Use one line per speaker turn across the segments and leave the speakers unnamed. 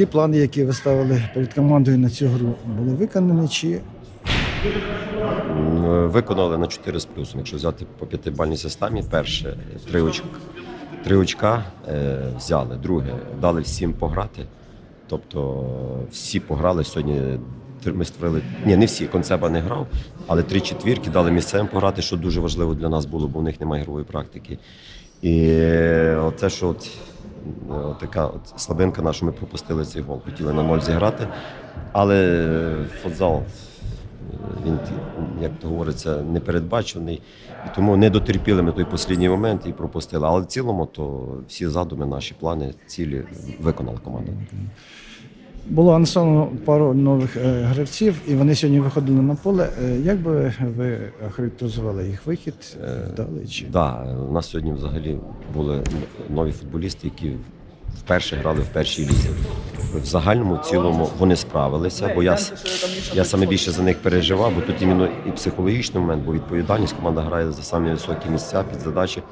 ті плани, які ви ставили перед командою на цю гру, були виконані чи
Виконали на 4 з плюсом. Якщо взяти по п'ятибальній системі, перше три очка, три очка е, взяли, друге дали всім пограти. Тобто всі пограли сьогодні. Ми створили ні, не всі. Концеба не грав, але три четвірки дали місцевим пограти, що дуже важливо для нас було, бо в них немає ігрової практики. І е, оце, що е, от така от слабинка наша, ми пропустили цей гол. Хотіли на ноль зіграти, але е, футзал він, як то говориться, непередбачений. І тому не дотерпіли ми той останній момент і пропустили. Але в цілому, то всі задуми, наші плани, цілі виконала команда.
Було анонсовано пару нових е, гравців, і вони сьогодні виходили на поле. Е, Як би ви охарактеризували їх вихід? Вдалий чи
Да, у нас сьогодні взагалі були нові футболісти, які вперше грали в першій лізі. В загальному в цілому вони справилися, бо я, я саме більше за них переживав, бо тут іменно і психологічний момент, бо відповідальність команда грає за самі високі місця під задачі,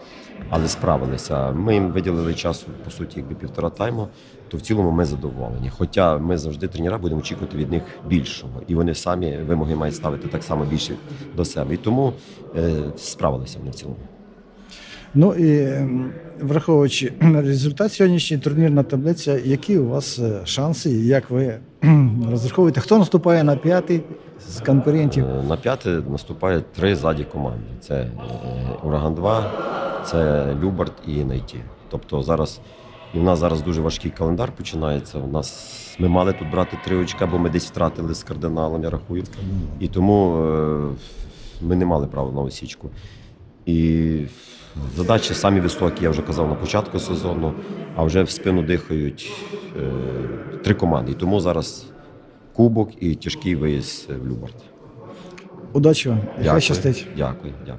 але справилися. Ми їм виділили часу, по суті, якби півтора тайму, то в цілому ми задоволені. Хоча ми завжди тренера будемо очікувати від них більшого, і вони самі вимоги мають ставити так само більше до себе. І тому е, справилися вони в цілому.
Ну і враховуючи результат сьогоднішній турнірна таблиця, які у вас е, шанси, як ви розраховуєте? Хто наступає на п'ятий з конкурентів?
Е, На п'яте наступає три ззаді команди: це е, Ураган 2, це Любард і Найті. Тобто зараз і в нас зараз дуже важкий календар починається. У нас ми мали тут брати три очка, бо ми десь втратили з кардиналом, я рахую. І тому ми не мали права на осічку. І задачі самі високі, я вже казав на початку сезону, а вже в спину дихають е, три команди. І тому зараз кубок і тяжкий виїзд в Любард.
Удачі вам, Дякую. хай щастить.
Дякую, дякую.